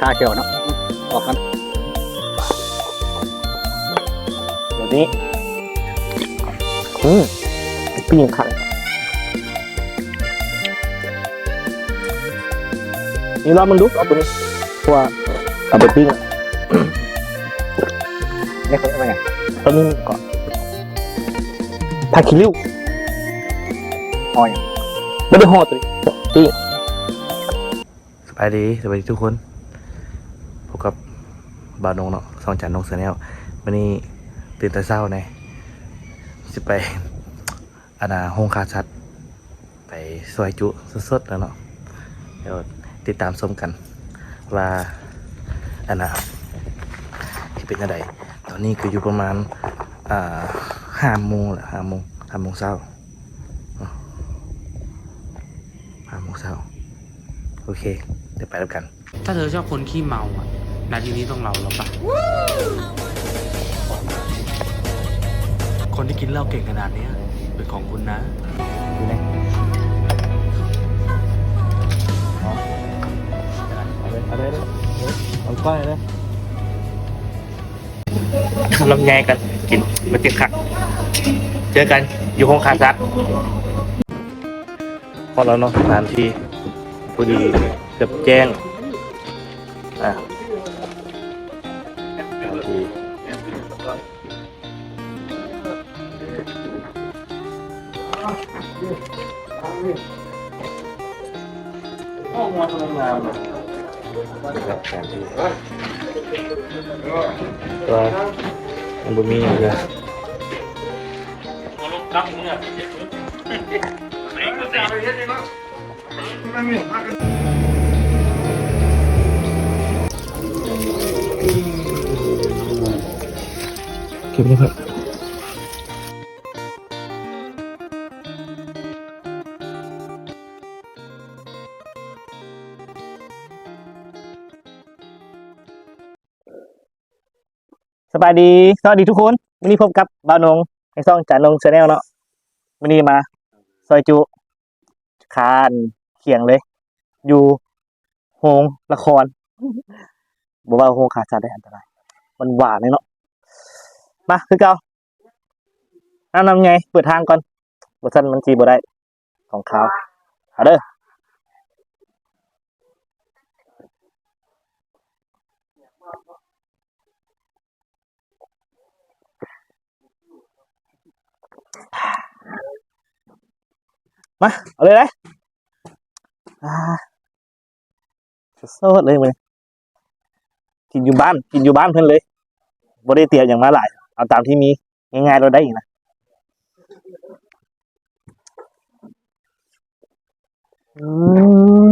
ค่าเขียวเนาะออกกันแบบนี้อืมปิ้งขังนี่เรอบมันลุกเอาตัวนี้เพราะว่าเอาไปปิ้งนี่เขาเรียกว่าไงตัวนี้ก่อนผักขี้ริ้วหอยไม่ได้ห่อตัวนี้ปิ้งสบายดีสบายดีทุกคน พบกับบาวนงเนาะสองจานนงเสือแนววันนี้ตื่นแต่เช้าไงสิไปอาณาห้องคาชัด ไปซอยจุสดๆแล้วเนาะเดี๋ยวติดตามชมกัน ว่าอาณาที่เป็นยังไงตอนนี้ก็อยู่ประมาณห้าโมงแหละห้าโมงห้าโมงเช้าห้าโมงเช้าโอเค เดี๋ยวไปแล้วกัน ถ้าเธอชอบคนขี้เมาอะ นาทีนี้ต้องเราแล้วปะคนที่กินเหล้าเก่งขนาดเนี้ยเป็นของคุณนะอยู่ไหนเอาเลยเอาเลยเอาค่อยเลยลำไยกันกินมาเจ็บขักเจอกันอยู่ห้องคาซัดพอแล้วเนาะสถานที่พอดีเกือบแจ้ง ห้องมาทำงานแบบสถานที่ตัวมันบ่มีอย่างเดียวเก็บเลยครับ บายดีสวัสดีทุกคนวันนี้พบกับบ่าวนงในซ่องจานนงชาแนลเนาะวันนี้มา ซอยจุคานเขียงเลย อยู่โรงละครบอกว่าโรงขาสัตว์ได้อันตรายมันหวานเลยเนาะมาคือเก่าน้ำนำไง เปิดทางก่อนบทันมันจีบได้ของเขาเอาเด้อ มา เอาเลยเลยอาสดเลยมันกินอยู่บ้าน กินอยู่บ้านเพื่อนเลยบ่ได้เตียอย่างมาหลาย เอาตามที่มีง่ายๆเราได้อีกนะอื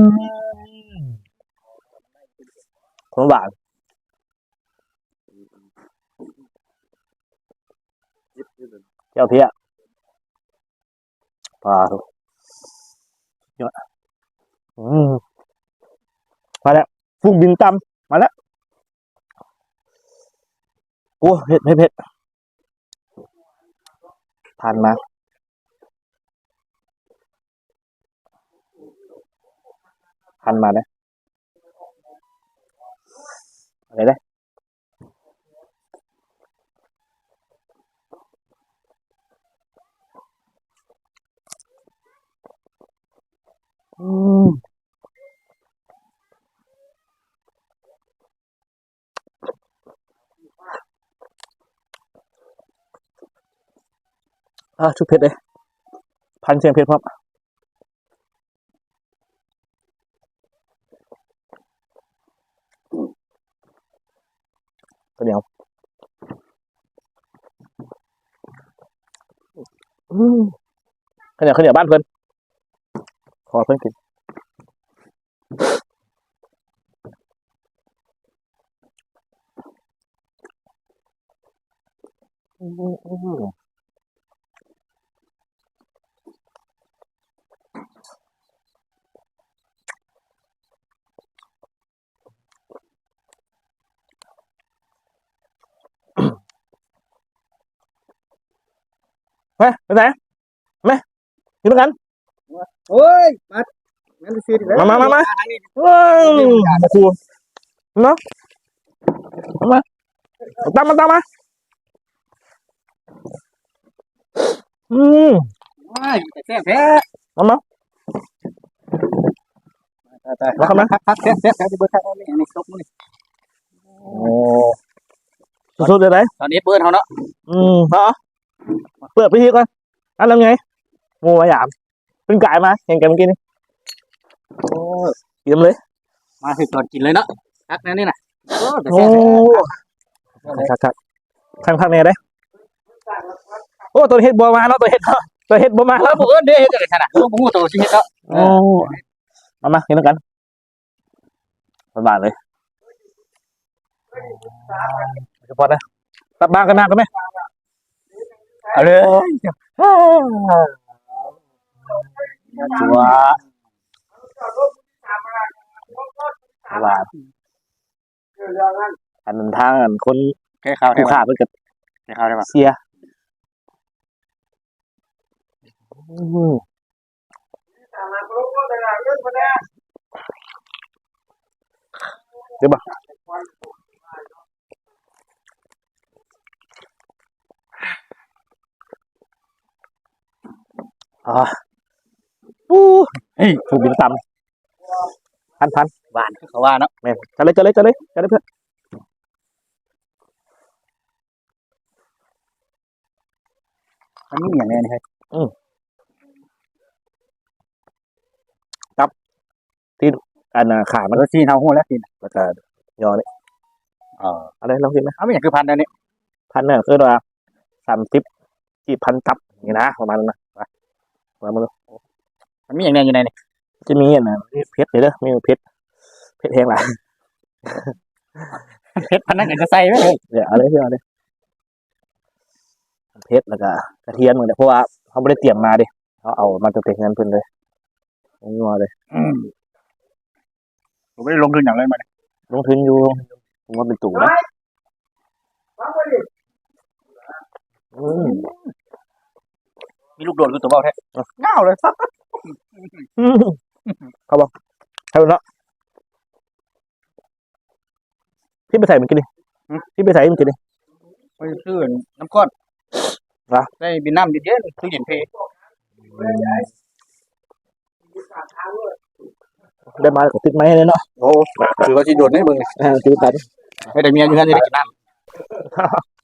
มของหวานเจ้าเพี้ยปลาทุก ยอดอมาแล้วฟุ้งบินตำมาแล้วโอ้เผ็ดเผ็ดเผ็ดผ่านมาผ่านมานะอะไรได้ อ่าชุดเผ็ดเลย พันเสียงเผ็ดพร้อมข้าวเหนียวข้าวเหนียวข้าวเหนียวบ้านเพื่อน ขอเพื่อนกินอืม โอ้ยมางั้นไปซื้อดิแล้วมามามามา ว้าวมาครูเนาะเอามาเอาตามมาตามมาอืมว้ายแซ่บแท้เอามา ตายแล้วครับนะพักแซ่บแซ่บแซ่บที่เบิร์ดข้าวนี่นี่ซุปนี่โอ้สุดๆเลยไหนตอนนี้เบิร์ดเขาเนาะอืมเอาเอาเปิดพิธีก่อนอันแล้วไงงูมาหยาม เพิ่งกายมาเห็นกันเมื่อกี้นี่โอ้ยกินเลย มาถึงก่อนกินเลยเนาะพักนั่นนี่น่ะโอ้แต่โอ้แซ่บครับครับทางภาคเหนือได้โอ้ตัวเฮ็ดบัวมาแล้วตัวเฮ็ดตัวเฮ็ดบัวมาแล้แล้ววผมเอิ้นเด้เฮ็ดจังได๋ซั่นน่ะลูกบ่ฮู้ตัวสิเฮ็ดเนาะโอ้มามากินด้วยกันบานๆเลยจะพอนะตับบางกันหน้ากันไหมเอาเลย ชัวบาอันนั้นทางอันคนแค่ข้าวได้ผู้ป่ะขาเพิ่นก็แค่ข้าวได้ป่ะเสียอืมเดี๋ยวบ่อ่าอู้ เฮ้ยถูกบินต่ำพันพันหวานคือเขาว่าเนาะแม่นจะเลยจะเลยจะเลยจะเลยเพื่อนมันมีอย่างแน่นี่ครับอันน่ะขามันมันก็ซีนเฮาฮู้แล้วซีนแล้วก็ยอนี่เอออะไรลองกินไหมเอาไม่อย่างคือพันอันนี้พันเนี่ยคือว่าสามสิบกี่พันตับอย่างนี้นะประมาณนั้นนะมามาดู มันมีอย่างแน่อยู่ในนี่จะมีอันนะเพชรเลยเด้อมีเพชรเพชรแห้งหลายเฮ็ดพันนั้นก็จะใส่ไว้เลยเดี๋ยวเอาเลยเดี๋ยวเอาเลยเพชรแล้วก็กระเทียมเหมือนเดิมเพราะว่าเขาไม่ได้เตรียมมาดิเขาเอามาจะเป็นเงินเพิ่นเลยงัวเลยอืมผมไม่ได้ลงทุนอย่างไรมาเนี่ยลงทุนอยู่ผมว่าเป็นตู่นะอืมมีลูกโดดคือตัวเบาแท้เงาเลยอืม เขาบอกให้ดูเนาะพี่ไปใส่มันกินดิพี่ไปใส่มันกินดิไปซื้อน้ำก้อนวะได้บินน้ำเย็นๆซื้อเย็นเพได้มากับติดไม้เลยเนาะโอ้คือว่าสิโดดในเบิ่งนี่อ่าติดกันไม่ได้เมียอยู่นั่นจะได้กินน้ำ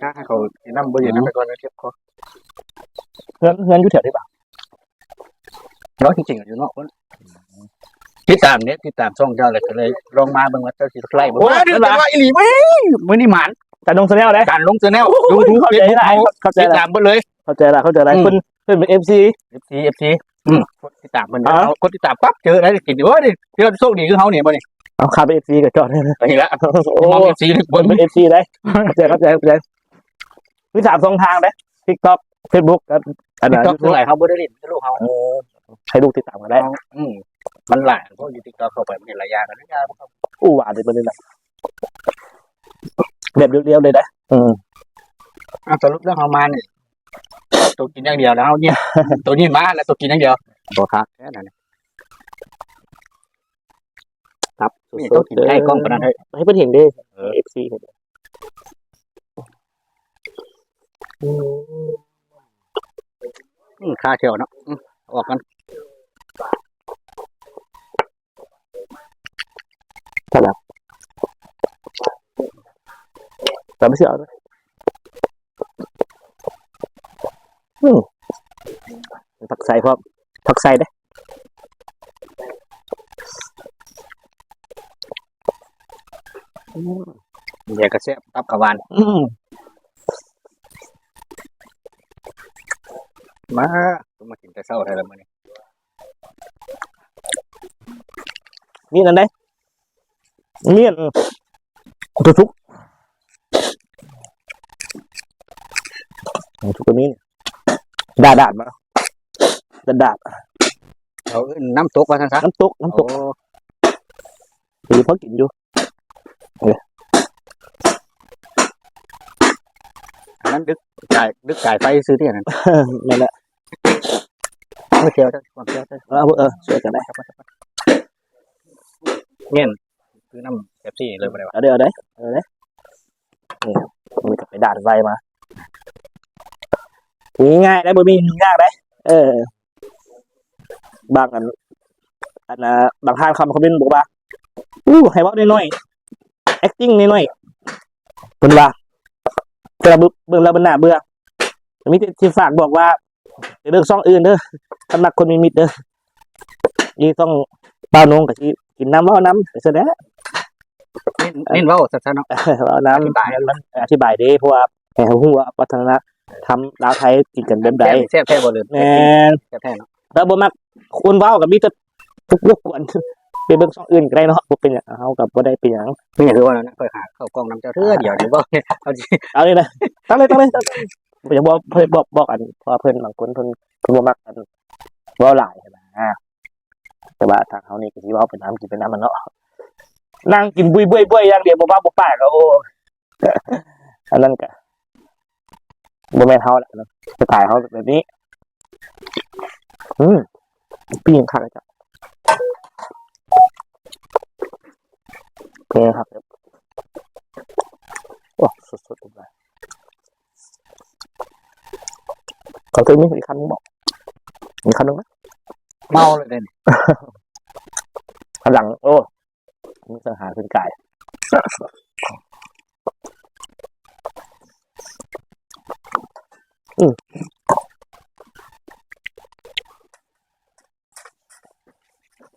ถ้าให้เขากินน้ำบ่เย็นน้ำไปก่อนนะเจ็บคอเงินเงินอยู่แถวนี้ป่ะเนาะจริงๆอยู่เนาะคนติดตามเนี่ยติดตามช่องเจ้าเลยก็เลยลองมาเบิ่งว่าเจ้าสิไล่บ่ว่าเดี๋ยวแต่ว่าอีหลีเว้ยมื้อนี้หมานแต่นงแสแนลเลยการลงแนลยูทูบเข้าใจได้เข้าใจติดได้ตามเบิ่งเลย เข้าใจละเข้าใจละอืมคุณคุณเป็นเอฟซี FC FC อืมกดติดตามเพิ่นอ่าเอากดติดตามปั๊บเจอได้กินโอ้ยเดี๋ยวโชคดีคือเฮานี่บ่นี่ เอาขาเป็นเอฟซีกับจอดเลยนะไปละโอ้มอง FC นี่คนเป็นเอฟซีได้เข้าใจเข้าใจเข้าใจมีสามสองทางเลยทิกต็อกเฟซบุ๊กกับอันติ๊นั้กนต็อกเท่าไหร่เฮาบ่ได้เล่นลูกเฮาเออให้ลูกติดตามกันได้อืมมันหลายเพราะอยู่ติ๊กต็อกเข้าไปมันเห็นหลายอย่างหลายอย่างอู้หวานเลยไปเลยนะแบบเรียวๆเลยนะอืมอ้าวสรุปเรื่องเฮามานี่ตัวกินอย่างเดียวแล้วเฮาเนี่ย ตัวนี้มาแล้วตัวกินอย่างเดียวบ่ครับแค่นั้น ครับนี่ต้องกินใกล้กล้องปานนั้นเฮ้ยให้เพื่อนเห็นดิเอฟซีเห็นอืมอืมค่าเที่ยวเนาะอืมออกกันแต่ไม่เชื่อเลยอืมผักใส่พร้อมผักใส่ได้ เดี๋ยวก็แซ่บตับกะหวานอืมมามากินแต่เช้าได้แล้วมื้อนี้มีอันไหนมีอันทุกทุกทุกตัวนี้เนี่ยดาดดาดมาดาดดาดเอาน้ำตกว่าซั่นซะน้ำตกน้ำตกโอ้หรือพอกินอยู่อั นนั้นดึกจ่ายดึกจ่ายไฟซื้อที่นั่นนั่นแหละไม่เที่ยวจ้ะความเที่ยวจ้ะเอาเออช่วยกันได้เงี้ยคือน้ำเป๊ปซี่เลยบ่ได้ว่าเอาเด้อเอาเด้อเอาเด้อนี่มันก็ไปด่านไฟมานี่ง่ายได้บ่มียากได้เออบางอันอันน่ะบางท่านคำคอมเมนต์บอกว่าอู้ให้เว้าน้อย ๆ acting น้อยๆเพิ่นว่าแต่ละเบิ่งแล้วมันน่าเบื่อมีแต่ที่ฝากบอกว่าอย่าเลิกซ่องอื่นเด้อสำหรับคนมีมิตรเด้อนี่ต้องป้าวนงกับที่กินน้ำเว้าน้ำไปซะแล้วเน้นเน้นเว้าซะๆเนาะเอาน้ำอธิบายมันอธิบายได้เพราะว่าแห่หัววัฒนธรรมลาวไทยกินกันแบบใดแซ่บแซ่บแท้บ่เลยแม่นแซ่บแท้เนาะแล้วบ่มักคุณเว้ากับมีแต่ทุกรบกวน ไปเบิ่งช่องอื่นก็ได้เนาะบ่เป็นหยังเฮากับบ่ได้เป็นหยังนี่คือว่านะค่อยหาเข้ากล้องน้ำเจ้าเทื่อเดียวนี่บ่เนี่ยเอาสิเอาเลยนะตั้งเลยตั้งเลยตั้งเลยอย่าบอกเพิ่นบอกบอกอันเพราะว่าเพิ่นบางคนเพิ่นเพิ่นบ่มักอันเว้าหลายนะแต่ว่าทางเฮานี่ก็สิเว้าเป็นน้ำกินเป็นน้ำมันเนาะนั่งกินบุยเบื่อยๆอย่างเดียวบ่ว่าบ่ปากก็โอ้อันนั้นก็บ่แม่นเฮาละเนาะสไตล์เฮาแบบนี้อืมปิ้งคักเลยจ้ะ เคครับโอ้สดๆเลยขอเคยมีอีกคำนึงบอกมีคำนึงนะเมาเลยเด่นคำหลัง โอ้มีสังหารเป็นไก่อืม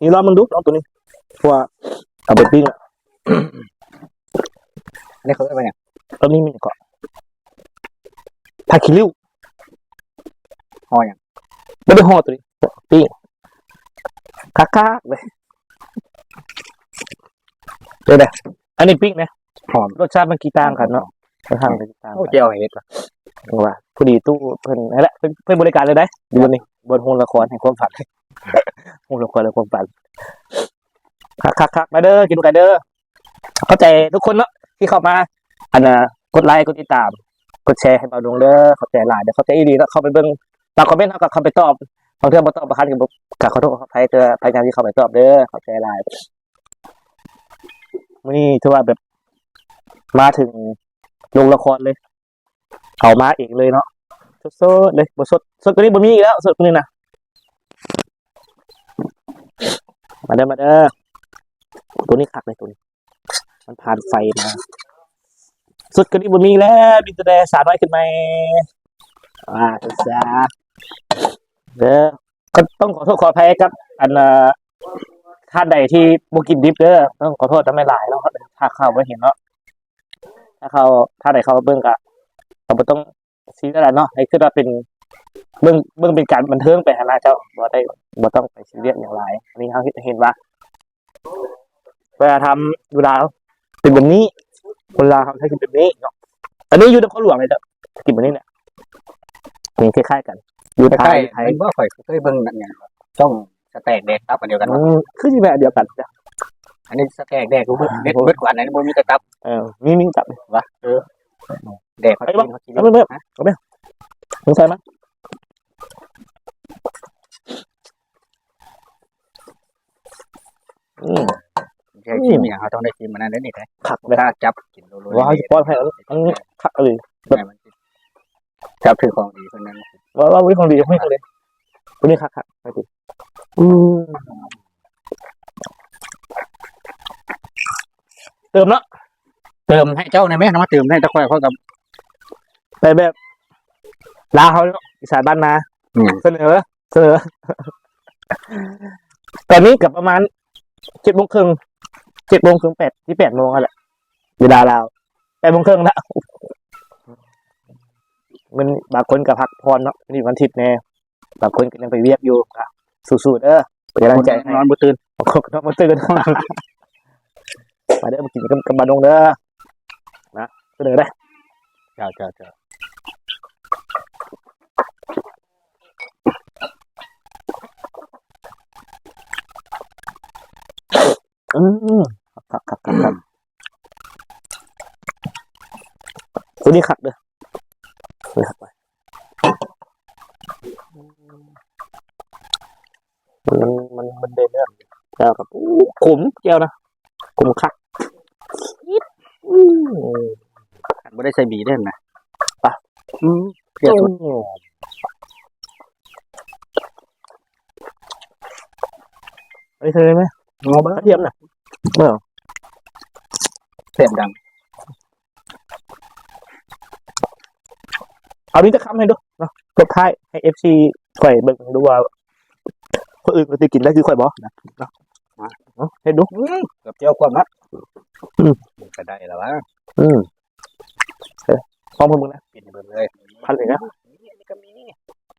นี่รอบมึงดูลองตัวนี้เพราะว่าเอาไปปิ้งอะ อันนี้เขาเรียกว่าหยังตอนนี้มันก็ผักขี้ริ้วห่อหยังไม่ได้ห่อตัวนี้ปิ้งคักๆเลยเดี๋ยวเดี๋ยวอันนี้ปิ้งนะหอมรสชาติมันกี่ต่างกันเนาะรสชาติมันกี่ต่างโอ้กันเจียวเฮ็ดว่ะว่าพอดีตู้เพิ่นนั่นแหละเพิ่นเพิ่นบริการเลยได้อยู่บนนี้บนโรงละครแห่งความฝันโรงละครแห่งความฝันคักๆๆมาเด้อกินกันเด้อ เข้าใจทุกคนเนาะที่เข้ามาอันน่ะกดไลค์กดติดตาม กดแชร์ให้เบาดวงเด้อเข้าใจหลายเดี๋ยวเข้าใจอีดีแล้วเข้าไปเบิ่งบางคอมเมนต์เฮาก็เข้าไปตอบบางเทื่อบ่ตอบบางครั้งก็บ่ก็ขอโทษขออภัยเด้อพยายามที่เข้าไปตอบเด้อเข้าใจหลายมื้อนี้ถือว่าแบบมาถึงโรงละครเลยเอามาเองเลยเนาะสดๆเลยบ่สดสดกว่านี้บ่มีอีกแล้วสดกว่านี้นะมาเด้อมาเด้อตัวนี้คักเลยตัวนี้ มันผ่านไฟมา สุดกว่านี้บ่มีแล้วมีแต่สาวน้อยขึ้นไหมอ่าจ้าเด้อก็ต้องขอโทษขออภัยกับ อันท่านใดที่บ่กินดิบเด้อต้องขอโทษทำไม่หลายเนาะถ้าเข้าบ่เห็นเนาะถ้าเขาถ้าใดเขาเบิ่งก็เราต้องซีเรียสเนาะให้คือว่าเป็นเบิ่งเบิ่งเป็นการบันเทิงไปหนนะเจ้าบ่ได้บ่ต้องไปซีเรียสอย่างไรอันนี้เขาเห็นว่าเวลาทำเวลา เป็นแบบนี้ คนลาวเขาใช้กินแบบนี้เนาะอันนี้อยู่ในข้อหลวงเลยเจ้ากินแบบนี้เนี่ยนี่คล้ายๆกัน อยู่คไทล้ายยๆไทยมันบ่ค่อยเคยเบิ่งนั่นหยังช่องสแต็กแดกตับอันเดียวกันอืวะมคือสิแบบเดียวกันจ้ะอันนี้สแต็กแดกกูเบิดเด็ดเบิดกว่าอันนั้นบ่มีแต่ตับเออมีมีจับแดกเขากินเขากินเอาไปเบิ่งฮะสงสัยมั้ยอืม ใช่ชิมอย่างเขาต้องได้ชิมมันนั่นเด้อนี่แท้ขักเลยถ้าจับกินโลโลว่าเขาจะป้อนให้แล้วอันนี้ขักเลยจับถือของดีคนนั้นว่าว่าวิของดีไม่เลยตัวนี้คักคักไปดิอืมเติมเนาะเติมให้เจ้าในแม่นมาเติมให้ตะควายเขากับไปแบบลาเขาเนาะอีสานบ้านนาอืมเสนอเสนอตอนนี้กับประมาณเจ็ดโมงครึ่ง เจ็ดโมงครึ่งแปดที่แปดโมงอะแหละเวลาเราวแปดโมงครึ่งละมันบางคนกับพักพรเนาะนี่วันอาทิตย์แน่บางคนก็ยังไปเวียกอยู่อะสู้ๆเด้อเป็นกำลังใจให้นอนบ่ตื่นบางคนก็ต้องมาตื่นมาเด้อมากินกับกับบาดงเด้อนะเสนอได้เจ้าเจ้าเจ้าอืมครับครับครับครับ ตัวนี้ขัดเด้อตัวนี้ขัดไปมันมันมันมันเด่นเด้อแก้วกับอู้ขมแก้วนะคุ้มค่าอืมบ่ได้ใส่บีเด้อนะอืมเปรี้ยวสุดเฮ้ยเธอไหมงอบกระเทียมน่ะเสียบดัง เอานี้จะคำให้ดูเนาะกดท้ายให้เอฟซีข่อยเบิ่งดูว่าคนอื่นก็จะกินได้คือข่อยบ่นะเนาะเอาให้ดูเกับเจียวความนะอืมก็ได้แล้ววะอืมเอ้ยพร้อมมึงนะกินเบิดเลยพันเลยนะนี่ก็มี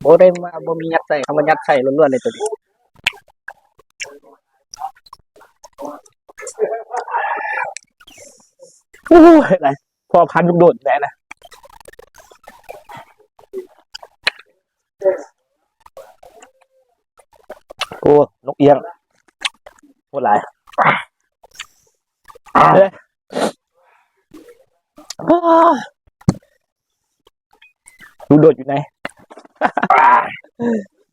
บ่ได้มาบ่มียัดใส่คำว่ายัดใส่ล้วนๆเลยตัวนี้โอ้ยอะไรพอพันลูกโดดแน่นะโอ้นกเอียงโคตรหลายเอ้ยอ้าลูกโดดอยู่ไหน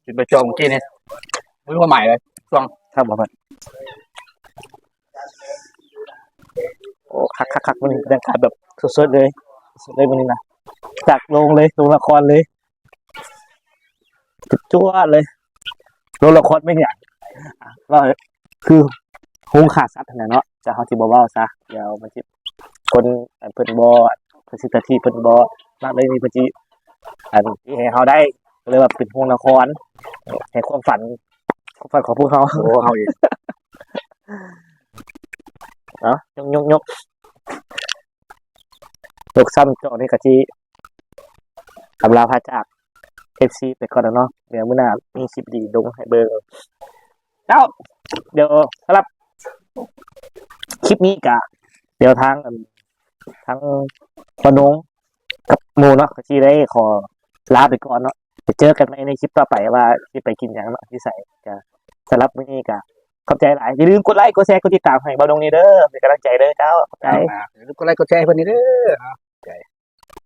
กินไปจองเมื่อกี้นี่มือมาใหม่เลยครับผมโอ้คักคักคักมันบรรยากาศแบบสดๆเลยสดเลยวันนี้นะจากโรงเลยโรงละครเลยจุดจ้วดเลยโรงละครไม่เนี่ยอะ ก็คือหงขาดซัดนะเนาะจะเขาที่บอกว่าซะเดี๋ยวมันจะคนอันเพิ่นบอเพิ่นสิทธิเพิ่นบอมากเลยมีเพิ่นจิอันที่ให้เขาได้ก็เลยว่าเป็นโรงละครให้ความฝันความฝันของพวกเขาโอ้เฮาอีกเนาะยกยกยกยกซ้ำเจาะนี่กะจีคำลาพาจากเอฟซีไปก่อนแล้วเนาะเดี๋ยวมื้อหน้ามีคลิปดีดงให้เบิ่ง เจ้าเดี๋ยวสำหรับคลิปนี้กะ เดี๋ยวทางอันทางปนงกับหมูเนาะกะจีได้ขอลาไปก่อนเนาะจะเจอกันในคลิปต่อไปว่าที่ไปกินอย่างเนาะที่ใส่จะสำหรับมื้อนี้กะขอบใจหลายอย่าลืมกดไลค์กดแชร์กดติดตามให้เบาดงนี้เด้อเป็นกำลังใจเด้อเจ้าขอบใจอ่าเดี๋ยวกดไลค์กดแชร์ให้เพิ่นนี่เด้อ